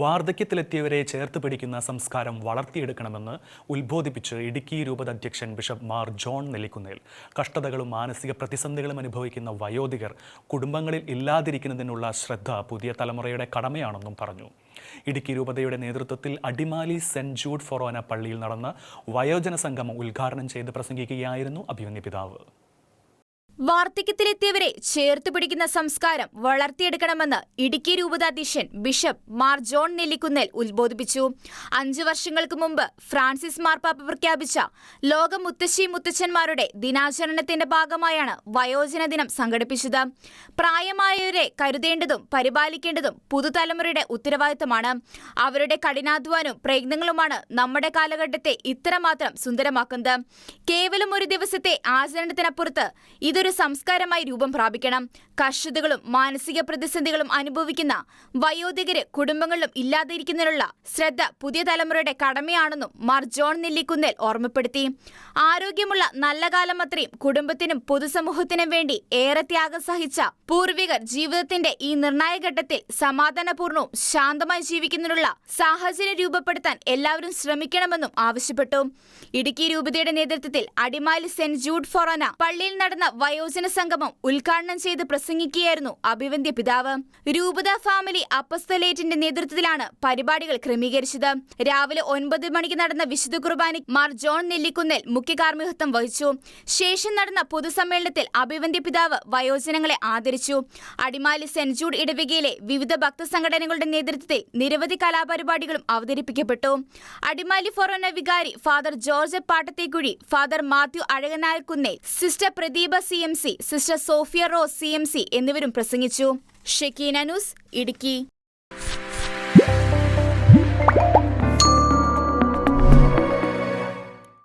വാർദ്ധക്യത്തിലെത്തിയവരെ ചേർത്ത് പിടിക്കുന്ന സംസ്കാരം വളർത്തിയെടുക്കണമെന്ന് ഉത്ബോധിപ്പിച്ച് ഇടുക്കി രൂപത അധ്യക്ഷൻ ബിഷപ്പ് മാർ ജോൺ നെല്ലിക്കുന്നേൽ. കഷ്ടതകളും മാനസിക പ്രതിസന്ധികളും അനുഭവിക്കുന്ന വയോധികർ കുടുംബങ്ങളിൽ ഇല്ലാതിരിക്കുന്നതിനുള്ള ശ്രദ്ധ പുതിയ തലമുറയുടെ കടമയാണെന്നും പറഞ്ഞു. ഇടുക്കി രൂപതയുടെ നേതൃത്വത്തിൽ അടിമാലി സെന്റ് ജൂഡ് ഫൊറോന പള്ളിയിൽ നടന്ന വയോജന സംഗമം ഉദ്ഘാടനം ചെയ്ത് പ്രസംഗിക്കുകയായിരുന്നു അഭിമന്യ പിതാവ്. വാർദ്ധക്യത്തിലെത്തിയവരെ ചേർത്ത് പിടിക്കുന്ന സംസ്കാരം വളർത്തിയെടുക്കണമെന്ന് ഇടുക്കി രൂപതാധ്യക്ഷൻ ബിഷപ്പ് മാർ ജോൺ നെല്ലിക്കുന്നേൽ ഉദ്ബോധിപ്പിച്ചു അഞ്ചു വർഷങ്ങൾക്ക് മുമ്പ് ഫ്രാൻസിസ് മാർപ്പാപ്പ പ്രഖ്യാപിച്ച ലോക മുത്തശ്ശി മുത്തച്ഛന്മാരുടെ ദിനാചരണത്തിന്റെ ഭാഗമായാണ് വയോജന ദിനം സംഘടിപ്പിച്ചത്. പ്രായമായവരെ കരുതേണ്ടതും പരിപാലിക്കേണ്ടതും പുതുതലമുറയുടെ ഉത്തരവാദിത്തമാണ്. അവരുടെ കഠിനാധ്വാനവും പ്രയത്നങ്ങളുമാണ് നമ്മുടെ കാലഘട്ടത്തെ ഇത്രമാത്രം സുന്ദരമാക്കുന്നത്. കേവലം ഒരു ദിവസത്തെ ആചരണത്തിനപ്പുറത്ത് ഇതൊരു സംസ്കാരമായി രൂപം പ്രാപിക്കണം. കഷ്ടതകളും മാനസിക പ്രതിസന്ധികളും അനുഭവിക്കുന്ന വയോധികര് കുടുംബങ്ങളിലും ഇല്ലാതിരിക്കുന്നതിനുള്ള ശ്രദ്ധ പുതിയ തലമുറയുടെ കടമയാണെന്നും മാർ ജോൺ നെല്ലിക്കുന്നേൽ ഓർമ്മപ്പെടുത്തി. ആരോഗ്യമുള്ള നല്ല കാലം അത്രയും കുടുംബത്തിനും പൊതുസമൂഹത്തിനും വേണ്ടി ഏറെ ത്യാഗം സഹിച്ച പൂർവികർ ജീവിതത്തിന്റെ ഈ നിർണായക ഘട്ടത്തിൽ സമാധാനപൂർണവും ശാന്തമായി ജീവിക്കുന്നതിനുള്ള സാഹചര്യം രൂപപ്പെടുത്താൻ എല്ലാവരും ശ്രമിക്കണമെന്നും ആവശ്യപ്പെട്ടു. ഇടുക്കി രൂപതയുടെ നേതൃത്വത്തിൽ അടിമാലി സെന്റ് ജൂഡ് ഫൊറോന പള്ളിയിൽ നടന്ന വയോജന സംഗമം ഉദ്ഘാടനം ചെയ്ത് പ്രസംഗിക്കുകയായിരുന്നു അഭിവന്ദ്യ പിതാവ്. രൂപത ഫാമിലി അപ്പസ്തലേറ്റിന്റെ നേതൃത്വത്തിലാണ് പരിപാടികൾ ക്രമീകരിച്ചത്. രാവിലെ ഒൻപത് മണിക്ക് നടന്ന വിശുദ്ധ കുർബാനി മാർ ജോൺ നെല്ലിക്കുന്നേൽ മുഖ്യ കാർമ്മികത്വം വഹിച്ചു. ശേഷം നടന്ന പൊതുസമ്മേളനത്തിൽ അഭിവന്ദ്യ പിതാവ് വയോജനങ്ങളെ ആദരിച്ചു. അടിമാലി സെന്റ് ജൂഡ് ഇടവകയിലെ വിവിധ ഭക്തസംഘടനകളുടെ നേതൃത്വത്തിൽ നിരവധി കലാപരിപാടികളും അവതരിപ്പിക്കപ്പെട്ടു. അടിമാലി ഫൊറോന വികാരി father George Pattathekuzhi father Mathew Azhakanayar Kunnel sister Pradeepa C. M C sister Sophia Rose C M C എന്നിവരും പ്രസംഗിച്ചു. Shekinah news Idukki.